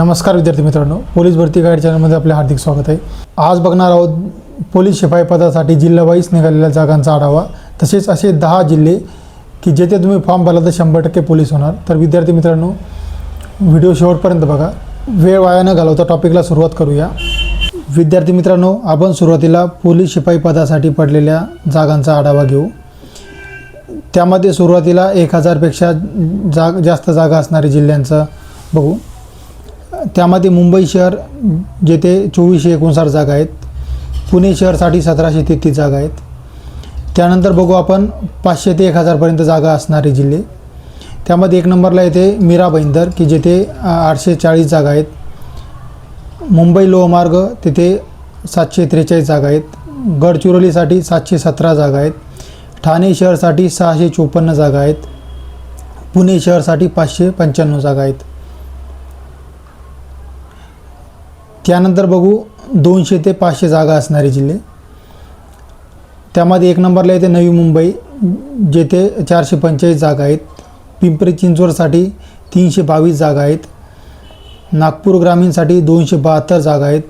नमस्कार विद्यार्थी मित्रांनो पोलीस भरती गाईड चॅनलमध्ये आपले हार्दिक स्वागत आहे. आज बघणार आहोत पोलीस शिपाई पदासाठी जिल्हावाईज निघालेल्या जागांचा आढावा. तसेच असे दहा जिल्हे की जेथे तुम्ही फॉर्म भरला तर शंभर टक्के पोलीस होणार. तर विद्यार्थी मित्रांनो व्हिडिओ शेवटपर्यंत बघा. वेळ वाया न घालवता टॉपिकला सुरुवात करूया. विद्यार्थी मित्रांनो आपण सुरुवातीला पोलीस शिपाई पदासाठी पडलेल्या जागांचा आढावा घेऊ. त्यामध्ये सुरुवातीला एक हजारपेक्षा जाग जास्त जागा असणारे जिल्ह्यांचं बघू. त्यामध्ये मुंबई शहर जेथे चोवीसशे एकोणसाठ जागा आहेत पुणे शहरसाठी सतराशे तेहतीस जागा आहेत. त्यानंतर बघू आपण पाचशे ते एक हजारपर्यंत जागा असणारे जिल्हे. त्यामध्ये एक नंबरला येते मीरा भाईंदर की जेथे आठशे चाळीस जागा आहेत. मुंबई लोहमार्ग तिथे सातशे त्रेचाळीस जागा आहेत. गडचिरोलीसाठी सातशे सतरा जागा आहेत. ठाणे शहरसाठी सहाशे चोपन्न जागा आहेत. पुणे शहरसाठी पाचशे पंच्याण्णव जागा आहेत. त्यानंतर बघू दोनशे ते पाचशे जागा असणारे जिल्हे. त्यामध्ये एक नंबरला येते नवी मुंबई जेथे चारशे पंचेचाळीस जागा आहेत. पिंपरी चिंचवडसाठी तीनशे बावीस जागा आहेत. नागपूर ग्रामीणसाठी दोनशे बहात्तर जागा आहेत.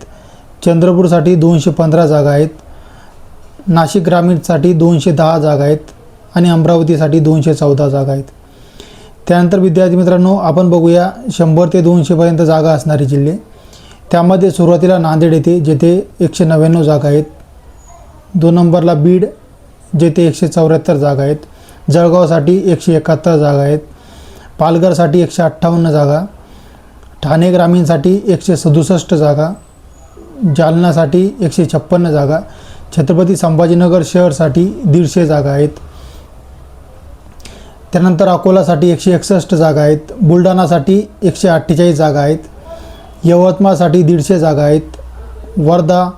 चंद्रपूरसाठी दोनशे पंधरा जागा आहेत. नाशिक ग्रामीणसाठी दोनशे दहा जागा आहेत आणि अमरावतीसाठी दोनशे चौदा जागा आहेत. त्यानंतर विद्यार्थी मित्रांनो आपण बघूया शंभर ते दोनशेपर्यंत जागा असणारे जिल्हे. त्यामध्ये सुरुवातीला नांदेड येथे जेथे एकशे नव्याण्णव जागा आहेत. दोन नंबरला बीड जेथे एकशे चौऱ्याहत्तर जागा आहेत. जळगावसाठी एकशे एकाहत्तर जागा आहेत. पालघरसाठी एकशे अठ्ठावन्न जागा. ठाणे ग्रामीणसाठी एकशे सदुसष्ट जागा. जालनासाठी एकशे छप्पन्न जागा. छत्रपती संभाजीनगर शहरसाठी दीडशे जागा आहेत. त्यानंतर अकोलासाठी एकशे एकसष्ट जागा आहेत. बुलढाणासाठी एकशे अठ्ठेचाळीस जागा आहेत. यवतमाळसाठी दीडशे जागा आहेत. वर्धा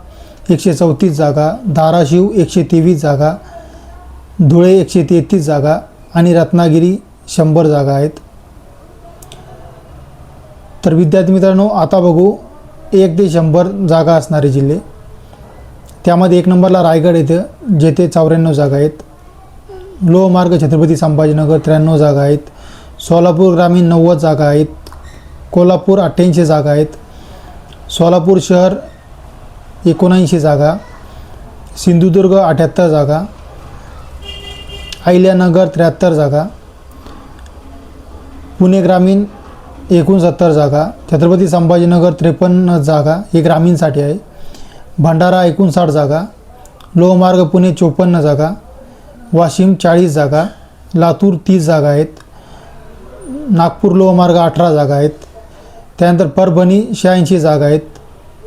एकशे चौतीस जागा धाराशिव एकशे तेवीस जागा धुळे एकशे तेहतीस जागा आणि रत्नागिरी शंभर जागा आहेत. तर विद्यार्थी मित्रांनो आता बघू एक ते शंभर जागा असणारे जिल्हे. त्यामध्ये एक नंबरला रायगड येतं जेथे चौऱ्याण्णव जागा आहेत. लोहमार्ग छत्रपती संभाजीनगर त्र्याण्णव जागा आहेत. सोलापूर ग्रामीण नव्वद जागा आहेत. कोल्हापूर अठ्ठ्याऐंशी जागा आहेत. सोलापूर शहर एकोणऐंशी जागा सिंधुदुर्ग अठ्याहत्तर जागा अहिल्यानगर त्र्याहत्तर जागा पुणे ग्रामीण एकोणसत्तर जागा छत्रपती संभाजीनगर त्रेपन्न जागा हे ग्रामीणसाठी आहे. भंडारा एकोणसाठ जागा लोहमार्ग पुणे चोपन्न जागा वाशिम चाळीस जागा लातूर तीस जागा आहेत. नागपूर लोहमार्ग अठरा जागा आहेत. त्यानंतर परभणी शहाऐंशी जागा आहेत.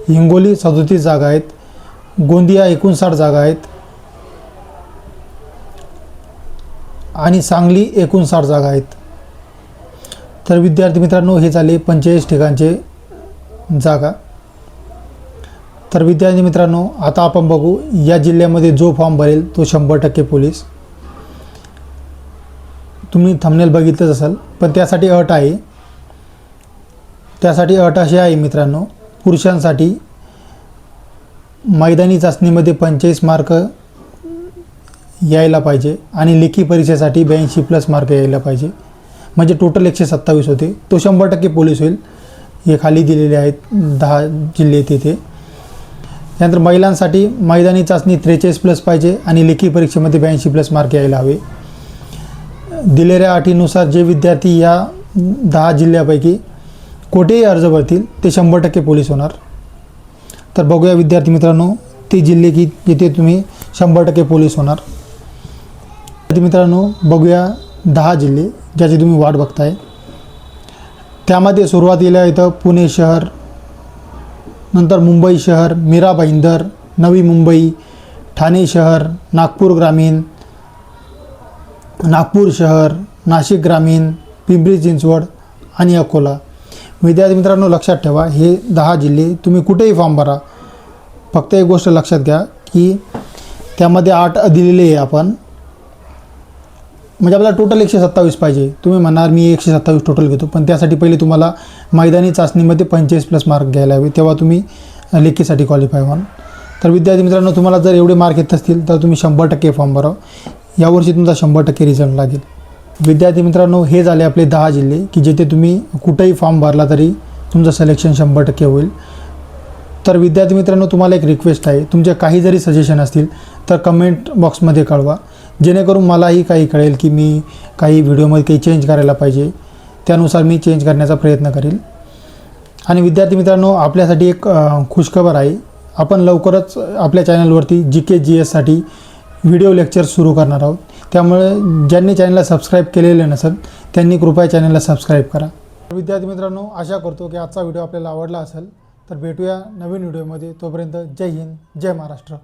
हिंगोली सदोतीस जागा आहेत. गोंदिया एकोणसाठ जागा आहेत. आणि सांगली एकोणसाठ जागा आहेत. तर विद्यार्थी मित्रांनो हे झाले पंचेचाळीस ठिकाणचे जागा. तर विद्यार्थी मित्रांनो आता आपण बघू या जिल्ह्यामध्ये जो फॉर्म भरेल तो शंभर टक्के पोलीस. तुम्ही थंबनेल बघितलंच असाल पण त्यासाठी अट आहे. त्यासाठी अट अशी आहे मित्रांनो पुरुषांसाठी मैदानी चाचणीमध्ये पंचेचाळीस मार्क यायला पाहिजे आणि लेखी परीक्षेसाठी ब्याऐंशी प्लस मार्क यायला पाहिजे. म्हणजे टोटल एकशे सत्तावीस होते. तो शंभर टक्के पोलीस होईल. हे खाली दिलेले आहेत दहा जिल्हे तिथे त्यानंतर महिलांसाठी मैदानी चाचणी त्रेचाळीस प्लस पाहिजे आणि लेखी परीक्षेमध्ये ब्याऐंशी प्लस मार्क यायला हवे. दिलेल्या अटीनुसार जे विद्यार्थी या दहा जिल्ह्यापैकी कोठेही अर्ज भरतील ते शंभर टक्के पोलीस होणार. तर बघूया विद्यार्थी मित्रांनो ते जिल्हे की जिथे तुम्ही शंभर टक्के पोलीस होणार. विद्यार्थी मित्रांनो बघूया दहा जिल्हे ज्याची तुम्ही वाट बघताय. त्यामध्ये सुरुवातीला इथं पुणे शहर नंतर मुंबई शहर मीरा भाईंदर नवी मुंबई ठाणे शहर नागपूर ग्रामीण नागपूर शहर नाशिक ग्रामीण पिंपरी चिंचवड आणि अकोला. विद्यार्थी मित्रांनो लक्षात ठेवा हे दहा जिल्हे तुम्ही कुठेही फॉर्म भरा. फक्त एक गोष्ट लक्षात घ्या की त्यामध्ये आठ दिलेले आहे आपण. म्हणजे आपल्याला टोटल एकशे सत्तावीस पाहिजे. तुम्ही म्हणणार मी एकशे सत्तावीस टोटल घेतो पण त्यासाठी पहिले तुम्हाला मैदानी चाचणीमध्ये पंचेचाळीस प्लस मार्क घ्यायला हवे तेव्हा तुम्ही लेखीसाठी क्वालिफाय व्हाल. तर विद्यार्थी मित्रांनो तुम्हाला जर एवढे मार्क येत असतील तर तुम्ही शंभर टक्के फॉर्म भरा. यावर्षी तुमचा शंभर टक्के रिझल्ट लागेल. विद्यार्थी मित्रांनो हे झाले आपले दहा जिल्हे की जिथे तुम्ही कुठेही फॉर्म भरला तरी तुमचं सिलेक्शन शंभर टक्के होईल. तर विद्यार्थी मित्रांनो तुम्हाला एक रिक्वेस्ट आहे. तुमचे काही जरी सजेशन असतील तर कमेंट बॉक्समध्ये कळवा. जेणेकरून मलाही काही कळेल की मी काही व्हिडिओमध्ये काही चेंज करायला पाहिजे. त्यानुसार मी चेंज करण्याचा प्रयत्न करेल. आणि विद्यार्थी मित्रांनो आपल्यासाठी एक खुशखबर आहे. आपण लवकरच आपल्या चॅनलवरती जी के जी एससाठी व्हिडिओ लेक्चर सुरू करणार आहोत. त्यामुळे ज्यांनी चॅनलला सबस्क्राईब केलेले नसेल त्यांनी कृपया चॅनलला सबस्क्राईब करा. विद्यार्थी मित्रांनो आशा करतो की आजचा व्हिडिओ आपल्याला आवडला असेल तर भेटूया नवीन व्हिडिओमध्ये तोपर्यंत जय हिंद जय महाराष्ट्र.